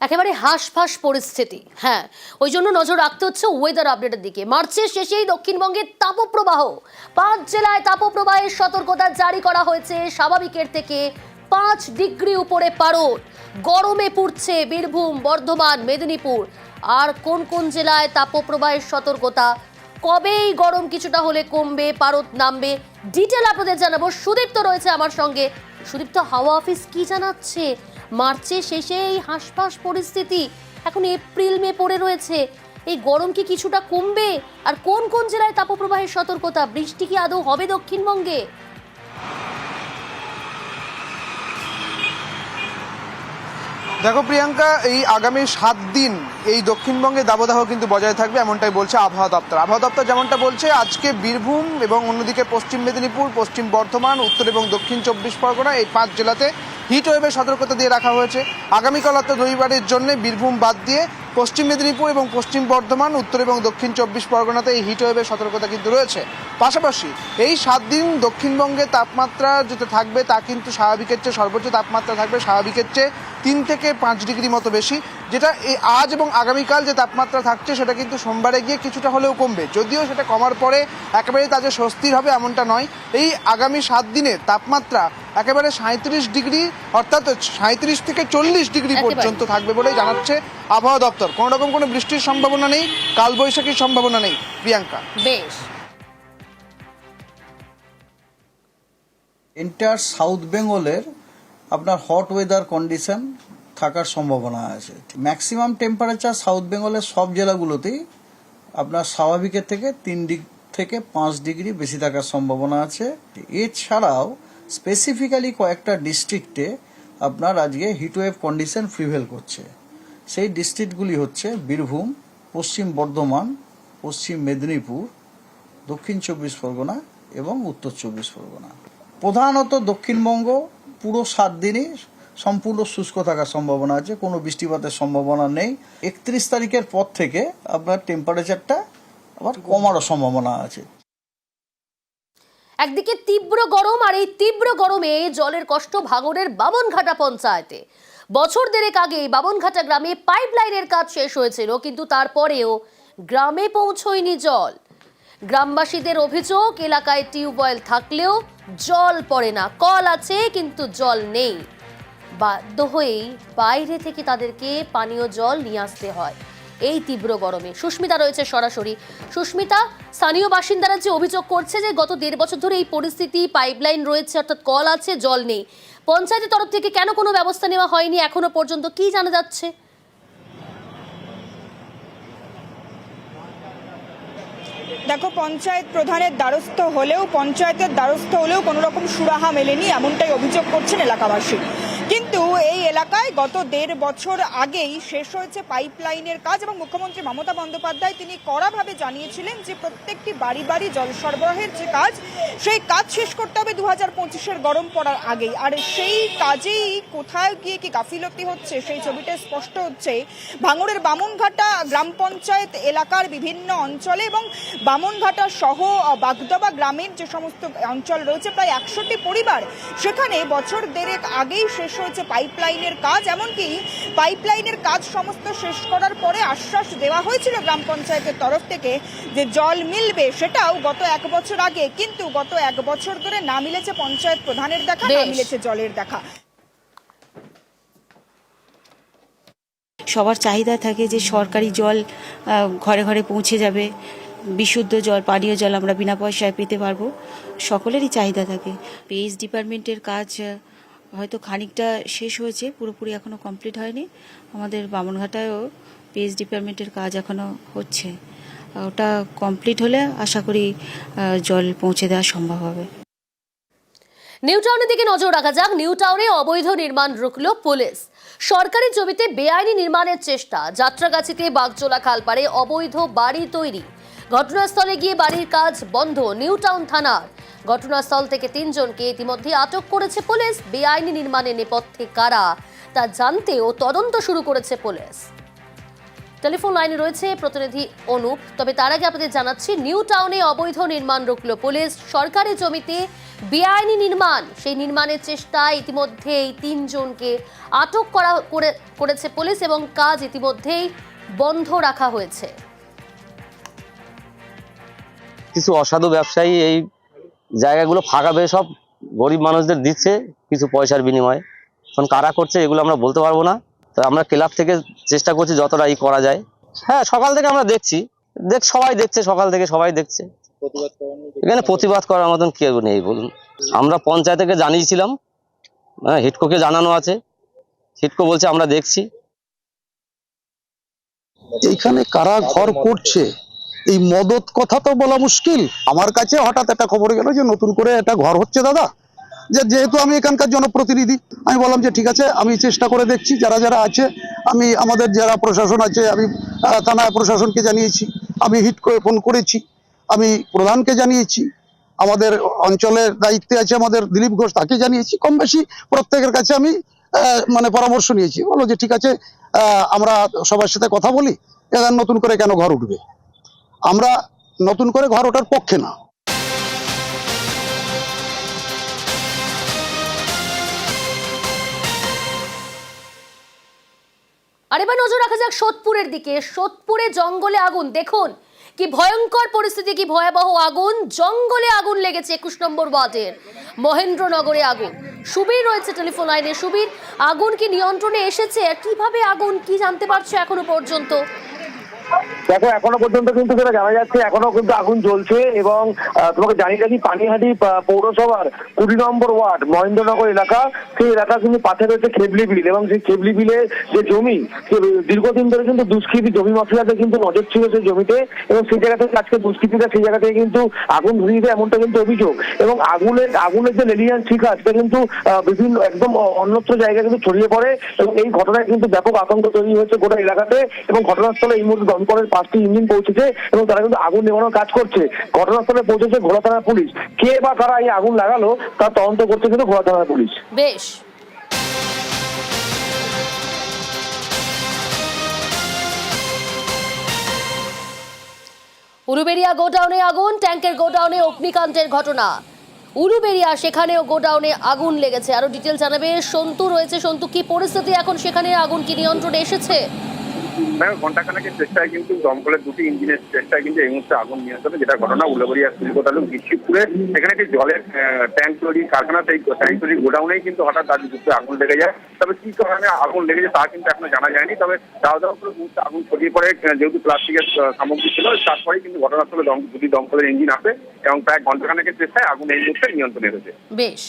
একেবারে হাঁসফাঁস পরিস্থিতি হ্যাঁ। ওই জন্য নজর রাখতে হচ্ছে ওয়েদার আপডেটের দিকে। মার্চের শেষেই দক্ষিণবঙ্গে তাপপ্রবাহ। পাঁচ জেলায় তাপপ্রবাহের সতর্কতা জারি করা হয়েছে। স্বাভাবিকের থেকে পাঁচ ডিগ্রি উপরে পারদ। গরমে পুড়ছে বীরভূম, বর্ধমান, মেদিনীপুর। আর কোন কোন জেলায় তাপপ্রবাহের সতর্কতা? কবেই গরম কিছুটা হলে কমবে, পারদ নামবে? ডিটেল আপনাদের জানাব। সুদীপ্ত রয়েছে আমার সঙ্গে। সুদীপ্ত, হাওয়া অফিস কি জানাচ্ছে? মার্চের শেষে এই হাঁসফাঁস পরিস্থিতি এখন এপ্রিল মে পড়ে রয়েছে। এই গরম কি কিছুটা কমবে? আর কোন কোন জেলায় তাপপ্রবাহের সতর্কতা? বৃষ্টি কি আদৌ হবে দক্ষিণবঙ্গে? দেখো প্রিয়াঙ্কা, এই আগামী সাত দিন এই দক্ষিণবঙ্গে দাবদাহ কিন্তু বজায় থাকবে, এমনটাই বলছে আবহাওয়া দপ্তর। আবহাওয়া দপ্তর যেমনটা বলছে, আজকে বীরভূম এবং অন্যদিকে পশ্চিম মেদিনীপুর, পশ্চিম বর্ধমান, উত্তর এবং দক্ষিণ চব্বিশ পরগনা এই পাঁচ জেলাতে হিট ওয়েভের সতর্কতা দিয়ে রাখা হয়েছে। আগামীকাল অর্থাৎ রবিবারের জন্য বীরভূম বাদ দিয়ে পশ্চিম মেদিনীপুর এবং পশ্চিম বর্ধমান, উত্তর এবং দক্ষিণ চব্বিশ পরগনাতে এই হিট ওয়েভের সতর্কতা কিন্তু রয়েছে। পাশাপাশি এই সাত দিন দক্ষিণবঙ্গে তাপমাত্রা যেটা থাকবে তা কিন্তু স্বাভাবিকের চেয়ে সর্বোচ্চ তাপমাত্রা থাকবে স্বাভাবিকের চেয়ে তিন থেকে পাঁচ ডিগ্রি মতো বেশি যেটা এই আজ এবং আগামীকাল যে তাপমাত্রা থাকছে সেটা কিন্তু সোমবারে গিয়ে কিছুটা হলেও কমবে। যদিও সেটা কমার পরে একেবারে তা যে স্বস্তির হবে এমনটা নয়। এই আগামী সাত দিনে তাপমাত্রা একেবারে সাঁত্রিশ ডিগ্রি অর্থাৎ সাঁত্রিশ থেকে চল্লিশ ডিগ্রি পর্যন্ত থাকবে বলেই জানাচ্ছে আবহাওয়া দপ্তর। কোনো রকম কোনো বৃষ্টির সম্ভাবনা নেই কালবৈশাখীর সম্ভাবনা নেই। প্রিয়াঙ্কা। বেশ। এন্টার সাউথ বেঙ্গলের আপনার হট ওয়েদার কন্ডিশন থাকার সম্ভাবনা আছে। ম্যাক্সিমাম টেম্পারেচার সাউথ বেঙ্গলের সব জেলাগুলোতেই আপনার স্বাভাবিকের থেকে তিন ডিগ থেকে পাঁচ ডিগ্রি বেশি থাকার সম্ভাবনা আছে। এছাড়াও স্পেসিফিক্যালি কয়েকটা ডিস্ট্রিক্টে আপনার আজকে হিটওয়েভ কন্ডিশন প্রিভেল করছে। সেই ডিস্ট্রিক্টগুলি হচ্ছে বীরভূম, পশ্চিম বর্ধমান, পশ্চিম মেদিনীপুর, দক্ষিণ চব্বিশ পরগনা এবং উত্তর চব্বিশ পরগনা। প্রধানত দক্ষিণবঙ্গ পুরো সাত দিনই সম্পূর্ণ শুষ্ক থাকার সম্ভাবনা আছে, কোনো বৃষ্টিপাতের সম্ভাবনা নেই। একত্রিশ তারিখের পর থেকে আপনার টেম্পারেচারটা আবার কমারও সম্ভাবনা আছে। একদিকে তীব্র গরম আর এই তীব্র গরমে জলের কষ্ট ভাঙড়ের বামনঘাটা পঞ্চায়েতে। বছর দেড়েক আগে বামনঘাটা গ্রামে পাইপলাইনের কাজ শেষ হয়েছিল, কিন্তু তারপরেও গ্রামে পৌঁছয়নি জল। গ্রামবাসীদের অভিযোগ, এলাকায় টিউবওয়েল থাকলেও জল পড়ে না। কল আছে, কিন্তু জল নেই। বাধ্য হয়েই বাইরে থেকে তাদেরকে পানীয় জল নিয়ে আসতে হয়। এই তীব্র গরমে। সুস্মিতা রয়েছে সরাসরি। সুস্মিতা, স্থানীয় বাসিন্দারা যে অভিযোগ করছে যে গত দেড় বছর ধরে এই পরিস্থিতি, পাইপলাইন রয়েছে, অর্থাৎ কল আছে, জল নেই। পঞ্চায়েতের তরফ থেকে কেন কোনো ব্যবস্থা নেওয়া হয়নি? এখনও পর্যন্ত কি জানা যাচ্ছে? দেখো, পঞ্চায়েত প্রধানের দ্বারস্থ হলেও, পঞ্চায়েতের দ্বারস্থ হলেও কোনো রকম সুরাহা মেলেনি, এমনটাই অভিযোগ করছেন এলাকাবাসী। কিন্তু এই এলাকায় গত দেড় বছর আগেই শেষ হয়েছে পাইপলাইনের কাজ এবং মুখ্যমন্ত্রী মমতা বন্দ্যোপাধ্যায় তিনি কড়াভাবে জানিয়েছিলেন যে প্রত্যেকটি বাড়ি বাড়ি জল সরবরাহের যে কাজ, সেই কাজ শেষ করতে হবে দু হাজার পঁচিশের গরম পড়ার আগেই। আর সেই কাজেই কোথায় গিয়ে কি গাফিলতি হচ্ছে সেই ছবিটা স্পষ্ট হচ্ছে, ভাঙড়ের বামুনঘাটা গ্রাম পঞ্চায়েত এলাকার বিভিন্ন অঞ্চলে এবং বামনঘাটা সহ বাগদবা গ্রামের যে সমস্ত অঞ্চল রয়েছে, প্রায় একশোটি পরিবার সেখানে বছর দেড়েক আগেই শেষ হয়েছে পাইপলাইনের কাজ এমনকি পাইপলাইনের কাজ সমস্ত শেষ করার পরে আশ্বাস দেওয়া হয়েছিল গ্রাম পঞ্চায়েতের তরফ থেকে যে জল মিলবে সেটাও গত এক বছর আগে। কিন্তু গত এক বছর ধরে না মিলেছে পঞ্চায়েত প্রধানের দেখা না মিলেছে জলের দেখা। সবার চাহিদা থাকে যে সরকারি জল আহ, ঘরে ঘরে পৌঁছে যাবে। বিশুদ্ধ জল পানীয় জল আমরা বিনা পয়সায় পেতে পারব। সকলেরই চাহিদা থাকে। পেজ ডিপার্টমেন্টের কাজ হয়তো খানিকটা শেষ হয়েছে, পুরোপুরি এখনও কমপ্লিট হয়নি। আমাদের বামনঘাটায়ও পিএইচ ডিপার্টমেন্টের কাজ এখনও হচ্ছে। ওটা কমপ্লিট হলে আশা করি জল পৌঁছে দেওয়া সম্ভব হবে। নিউ টাউনের দিকে নজর রাখা যাক। নিউ টাউনে অবৈধ নির্মাণ রুখল পুলিশ। সরকারি জমিতে বেআইনি নির্মাণের চেষ্টা। যাত্রাগাছিতে বাগজোলা খালপাড়ে অবৈধ বাড়ি তৈরি। ঘটনাস্থলে গিয়ে বাড়ির কাজ বন্ধ, নিউ টাউন থানার। ঘটনাস্থল থেকে তিনজনকে ইতিমধ্যে আটক করেছে পুলিশ। বেআইনি নির্মাণের নেপথ্যে কারা, তা জানতে ও তদন্ত শুরু করেছে পুলিশ। টেলিফোন লাইনে রয়েছে প্রতিনিধি অনুপ, তবে তার আগে আপনাদের জানাচ্ছি, নিউ টাউনে অবৈধ নির্মাণ রুখল পুলিশ। সরকারি জমিতে বেআইনি নির্মাণ, সেই নির্মাণের চেষ্টায় ইতিমধ্যে এই তিনজনকে আটক করে, করেছে পুলিশ এবং কাজ ইতিমধ্যেই বন্ধ রাখা হয়েছে। কিছু অসাধু ব্যবসায়ী এই জায়গাগুলো ফাঁকা পেয়ে সব গরিব মানুষদের দিচ্ছে কিছু পয়সার বিনিময়ে। এখন কারা করছে এগুলো আমরা বলতে পারব না। তো আমরা ক্লাব থেকে চেষ্টা করছি যতটা ই করা যায়। হ্যাঁ সকাল থেকে আমরা দেখছি। দেখ সবাই দেখছে সকাল থেকে সবাই দেখছে। এখানে প্রতিবাদ করার মতন কেউ নেই বলুন। আমরা পঞ্চায়েতকে জানিয়েছিলাম হ্যাঁ হিটকোকে জানানো আছে। হিটকো বলছে আমরা দেখছি। এইখানে কারা ঘর করছে? এই মদত কথা তো বলা মুশকিল। আমার কাছে হঠাৎ একটা খবর গেল যে নতুন করে একটা ঘর হচ্ছে দাদা। যে যেহেতু আমি এখানকার জনপ্রতিনিধি, আমি বললাম যে ঠিক আছে, আমি চেষ্টা করে দেখছি, যারা যারা আছে, আমি আমাদের যারা প্রশাসন আছে, আমি থানা প্রশাসনকে জানিয়েছি, আমি হিট করে ফোন করেছি, আমি প্রধানকে জানিয়েছি, আমাদের অঞ্চলের দায়িত্বে আছে আমাদের দিলীপ ঘোষ, তাকে জানিয়েছি, কম বেশি প্রত্যেকের কাছে আমি মানে পরামর্শ নিয়েছি। বলো যে ঠিক আছে আমরা সবার সাথে কথা বলি, এবার নতুন করে কেন ঘর উঠবে? আমরা নতুন করে ঘর ওঠার পক্ষে না। আর এবার নজর রাখা যাক সোদপুরের দিকে। সোদপুরে জঙ্গলে আগুন, দেখুন কি ভয়ঙ্কর পরিস্থিতি, কি ভয়াবহ আগুন। জঙ্গলে আগুন লেগেছে একুশ নম্বর ওয়ার্ডের মহেন্দ্রনগরে আগুন। সুবীর রয়েছে টেলিফোন লাইনে। সুবীর, আগুন কি নিয়ন্ত্রণে এসেছে? কীভাবে আগুন, কি জানতে পারছ এখনও পর্যন্ত? দেখো, এখনও পর্যন্ত কিন্তু সেটা জানা যাচ্ছে, এখনও কিন্তু আগুন জ্বলছে এবং তোমাকে জানিয়ে রাখি, পানিহাটি পৌরসভার কুড়ি নম্বর ওয়ার্ড, মহেন্দ্রনগর এলাকা, সেই এলাকা কিন্তু পাশে রয়েছে খেবলি বিল এবং সেই খেবলি বিলে যে জমি দীর্ঘদিন ধরে কিন্তু দুষ্কৃতী জমি মাফিয়াদের কিন্তু নজর ছিল সেই জমিতে এবং সেই জায়গা থেকে আজকে দুষ্কৃতীরা সেই জায়গা থেকে কিন্তু আগুন ধরিয়ে দেয় এমনটা কিন্তু অভিযোগ। এবং আগুনের আগুনের যে লেলিয়ান শিখা, সেটা কিন্তু বিভিন্ন, একদম অন্যত্র জায়গায় কিন্তু ছড়িয়ে পড়ে এবং এই ঘটনায় কিন্তু ব্যাপক আতঙ্ক তৈরি হয়েছে গোটা এলাকাতে এবং ঘটনাস্থলে এই মুহূর্তে দমকলের পাঁচটি ইঞ্জিন পৌঁছেছে এবং তারা কিন্তু আগুন নেভানোর কাজ করছে। ঘটনাস্থলে পৌঁছেছে ঘোড়া থানার পুলিশ। কে বা কারা এই আগুন লাগালো তার তদন্ত করছে কিন্তু ঘোড়া থানার পুলিশ। বেশ। উলুবেরিয়া গোডাউনে আগুন, ট্যাঙ্কের গোডাউনে অগ্নিকাণ্ডের ঘটনা। উলুবেরিয়া সেখানেও গোডাউনে আগুন লেগেছে। আরও ডিটেল জানাবে সন্তু, রয়েছে সন্তু, কি পরিস্থিতি এখন সেখানে? আগুন কি নিয়ন্ত্রণে এসেছে? ম্যাম ঘন্টাখানেকের চেষ্টায় কিন্তু দমকলের দুটি ইঞ্জিনের চেষ্টায় কিন্তু এই মুহূর্তে আগুন নিয়ন্ত্রণে, যেটা ঘটনা উল্লাবরিয়া শিল্প তালুক বিশ্বপুরে সেখানে একটি জলের ট্যাঙ্ক তৈরি কারখানা, সেই ট্যাঙ্ক তৈরি গোডাউনেই কিন্তু হঠাৎ তার যুক্তে আগুন লেগে যায়। তবে কি কারণে আগুন লেগেছে তা কিন্তু এখনও জানা যায়নি। তবে দাওয়া দাওয়া করে মুহূর্তে আগুন ছড়িয়ে পড়ে যেহেতু প্লাস্টিকের সামগ্রী ছিল তারপরেই কিন্তু ঘটনাস্থলে দুটি দমকলের ইঞ্জিন আসে এবং প্রায় ঘন্টাখানেকের চেষ্টায় আগুন এই মুহূর্তে নিয়ন্ত্রণে এসেছে। বেশ।